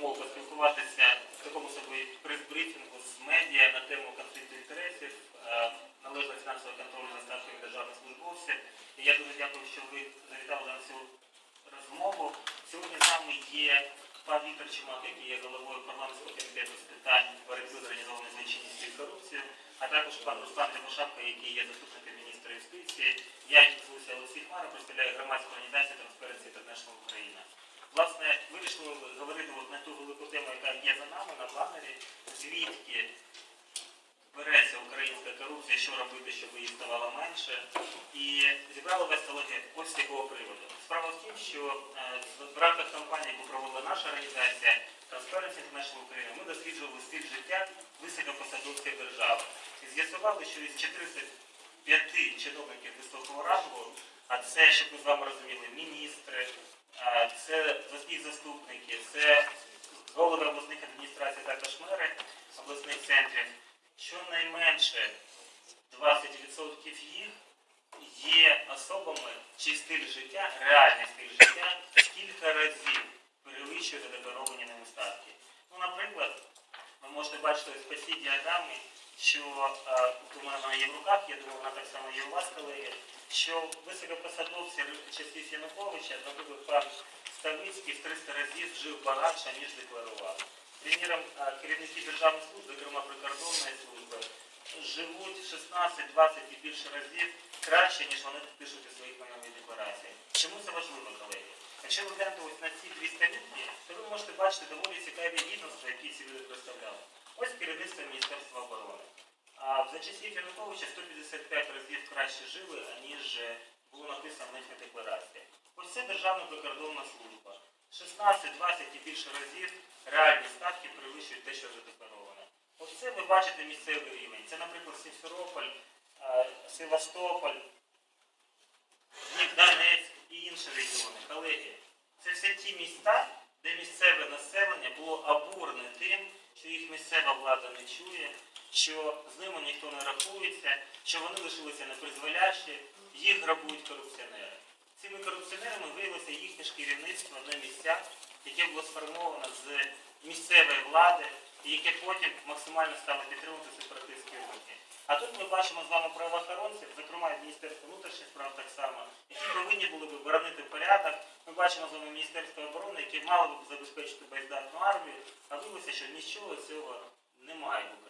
змогу поспілкуватися в такому собі прес-брифінгу з медіа на тему конфлікту інтересів, е, належного фінансового контролю за статками державних службовців. І я дуже дякую, що ви завітали на цю розмову. Сьогодні з нами є пан Віктор Чумак, який є головою парламентського комітету з питань боротьби з організованою злочинністю і корупцією, а також пан Руслан Рябошапка, який є заступником міністра юстиції. Я звуся Олексій Хмара, представляю громадську організацію Transparency International Україна. Власне, вирішили говорити от на ту велику тему, яка є за нами на планері, звідки береться українська корупція, що робити, щоб її ставало менше. І зібрали вас колеги ось з якого приводу. Справа в тім, що е, в рамках кампанії, яку проводила наша організація Transparency International Україна, ми досліджували стиль життя високопосадовців держави. І з'ясували, що із 405 чиновників високого рангу, а це, щоб ми з вами розуміли, міністри, це їх заступники, це голови обласних адміністрацій, також мери обласних центрів, щонайменше 20% їх є особами, чий стиль життя, реальний стиль життя, кілька разів перевищує задекларовані ними статки. Ну, наприклад, ви можете бачити ось по цій діаграмі, що е, у мене вона є в руках, я думаю, вона так само є у вас, колеги, що високопосадовці часів Януковича, наприклад, пан Ставицький в 300 разів жив багатше, ніж декларував. Приміром, керівники державних служб, зокрема прикордонної служби, живуть 16, 20 і більше разів краще, ніж вони пишуть у своїх майнових деклараціях. Чому це важливо, колеги? Якщо ви глянете ось на ці дві сторінки, то ви можете бачити доволі цікаві відомства, які ці люди представляли. Ось керівництво Міністерства оборони. За часів Януковича 155 разів краще жили, аніж е, було написано в їхніх деклараціях. Ось це Державна прикордонна служба. 16, 20 і більше разів реальні статки перевищують те, що вже декларовано. Ось це ви бачите місцевий рівень. Це, наприклад, Сімферополь, е, Севастополь, Донецьк і інші регіони. Колеги, це все ті міста, де місцеве населення було обурене тим, що їх місцева влада не чує, що з ними ніхто не рахується, що вони лишилися непризволящі, їх грабують корупціонери. Цими корупціонерами виявилося їхнє ж керівництво на місцях, яке було сформовано з місцевої влади, і яке потім максимально стало підтримувати сепаратистські рухи. А тут ми бачимо з вами правоохоронців, зокрема Міністерство внутрішніх справ так само, які повинні були б боронити порядок. Ми бачимо з вами Міністерство оборони, яке мало б забезпечити боєздатну армію, а виявилося, що нічого цього немає в Україні.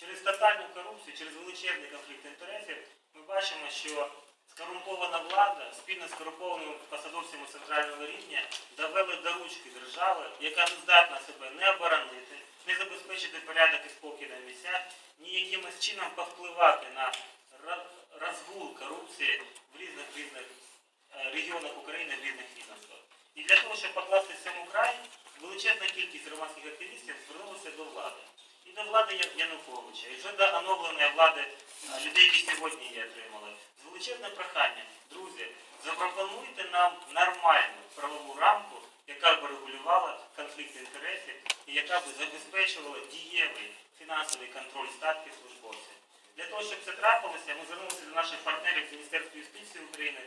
Через тотальну корупцію, через величезний конфлікт інтересів ми бачимо, що скорумпована влада спільно з корумпованими посадовцями центрального рівня довели до ручки держави, яка не здатна себе не оборонити, не забезпечити порядок і спокій на місцях, ні якимось чином повпливати на розгул корупції в різних різних е, регіонах України, в різних відомствах. І для того, щоб покласти цьому край, величезна кількість громадських активістів звернулася до влади. І до влади Януковича, і до оновленої влади е, людей, які сьогодні її отримали. З величезним проханням, друзі, запропонуйте нам нормальну правову рамку, яка б регулювала конфлікт інтересів і яка б забезпечувала дієвий фінансовий контроль статків службовців. Для того, щоб це трапилося, ми звернулися до наших партнерів з Міністерства юстиції України,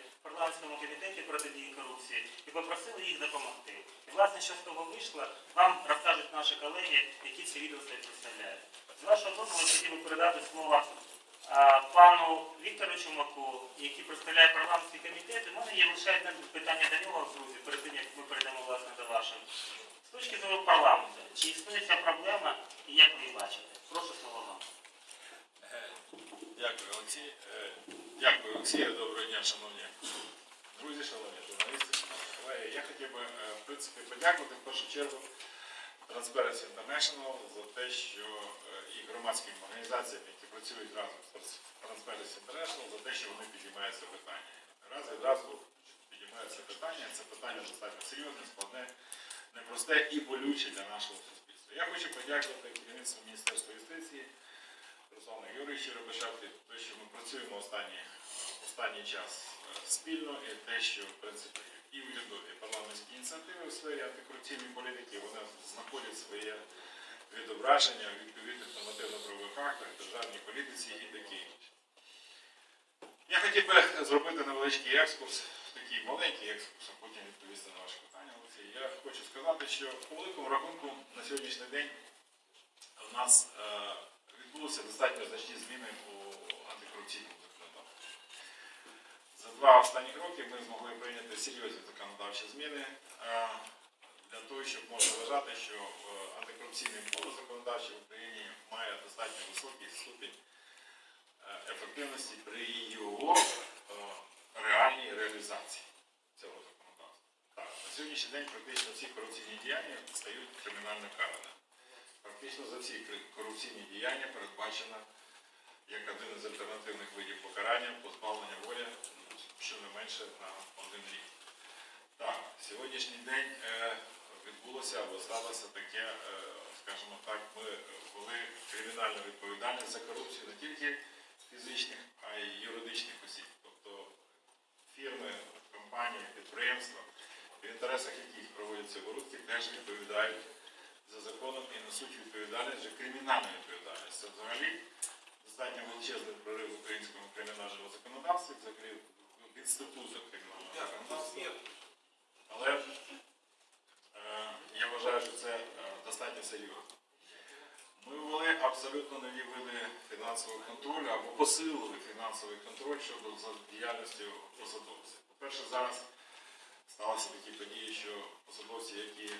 в комітеті протидії корупції і попросили їх допомогти. І власне, що з того вийшло, вам розкажуть наші колеги, які ці відомства представляють. З вашого дозволу хотів би передати слово пану Віктору Чумаку, який представляє парламентський комітет. У мене є лише одне питання до нього, друзі, перед тим, як ми перейдемо власне до ваших. З точки зору парламенту, чи існує ця проблема і як ви її бачите? Прошу слово вам. Е, Дякую, Олексій. Е, Дякую, Олексію. Доброго дня, шановні друзі, шановні журналісти, шановні колеги. Я хотів би, е, в принципі, подякувати в першу чергу Transparency International за те, що е, і громадським організаціям, які працюють разом з Transparency International, за те, що вони підіймають це питання. Раз від разу підіймають це питання. Це питання достатньо серйозне, складне, непросте і болюче для нашого суспільства. Я хочу подякувати керівництву Міністерства юстиції. Руслану Юрійовичу Рибачавки, те, що ми працюємо останні, останній час е, спільно, і те, що в принципі і урядові парламентські ініціативи в сфері антикорупційної політики вони знаходять своє відображення в відповідних нормативно-правових актах, державній політиці і таке інше. Я хотів би зробити невеличкий екскурс, такий маленький екскурс, а потім відповісти на ваші питання. Олексій. Я хочу сказати, що по великому рахунку на сьогоднішній день у нас е, відбулися достатньо значні зміни у антикорупційному законодавстві. За два останні роки ми змогли прийняти серйозні законодавчі зміни е, для того, щоб можна вважати, що е, антикорупційний поле законодавчий в Україні має достатньо високий ступінь е, ефективності при його реальній реалізації цього законодавства. Так, на сьогоднішній день практично всі корупційні діяння стають кримінально караними. Практично за всі корупційні діяння передбачено як один із альтернативних видів покарання позбавлення волі щонайменше на один рік. Так, сьогоднішній день е, відбулося або сталося таке, е, скажімо так, ми ввели кримінальну відповідальність за корупцію не тільки фізичних, а й юридичних осіб. Тобто фірми, компанії, підприємства, в інтересах яких проводяться вирубки, теж відповідають за законом і несуть відповідальність вже кримінальну відповідальність. Це взагалі достатньо величезний прорив в українському кримінальному законодавстві, взагалі в інститутах кримінального законодавства. Але е, я вважаю, що це е, достатньо серйозно. Ми ввели абсолютно нові види фінансового контролю або посилили фінансовий контроль щодо за діяльністю посадовців. По-перше, зараз сталися такі події, що посадовці, які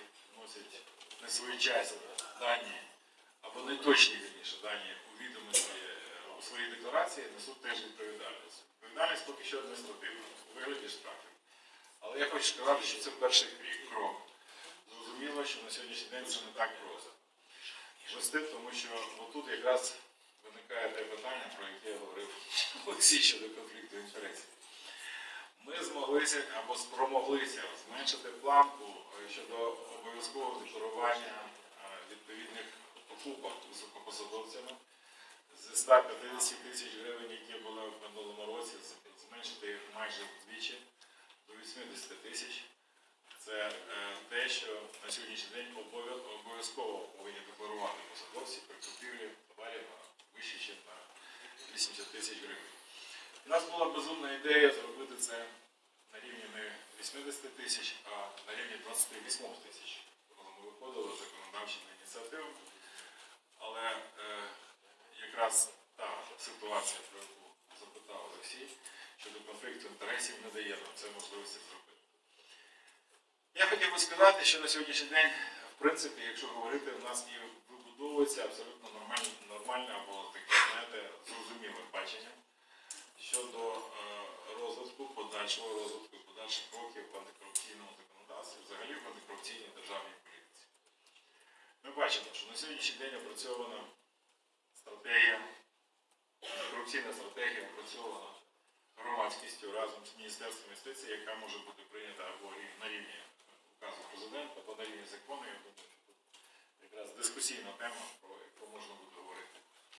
вносять несвоєчасні дані або неточні вірніше дані у е, у своїй декларації, несуть теж відповідальність. Відповідальність поки що адміністративна, у вигляді штрафів. Але я хочу сказати, що це перший крок-. Зрозуміло, що на сьогоднішній день це не так просто. Вести, тому що отут якраз виникає те питання, про яке я говорив Олексій щодо конфлікту інтересів. Ми змоглися або спромоглися зменшити планку е, щодо обов'язкового декларування е, відповідних покупок високопосадовцями з 150 тисяч гривень, які були в минулому році, зменшити їх майже вдвічі до 80 тисяч. Це е, те, що на сьогоднішній день обов'язково повинні декларувати посадовці при купівлі товарів вище, ніж на 80 тисяч гривень. У нас була безумна ідея зробити це на рівні не 80 тисяч, а на рівні 28 тисяч, коли ми виходили з законодавчими ініціативами. Але е, якраз та ситуація, про яку запитав Олексій, щодо конфлікту інтересів не дає нам це можливості зробити. Я хотів би сказати, що на сьогоднішній день, в принципі, якщо говорити, у нас і вибудовується абсолютно нормальне, нормальне або таке, знаєте, зрозуміле бачення щодо е, розвитку, подальшого розвитку, подальших кроків в антикорупційному законодавстві, взагалі в антикорупційній державній політиці. Ми бачимо, що на сьогоднішній день опрацьована стратегія, антикорупційна стратегія опрацьована громадськістю разом з Міністерством юстиції, яка може бути прийнята або на рівні указу президента, або на рівні закону. Я думаю, що тут якраз дискусійна тема, про яку можна буде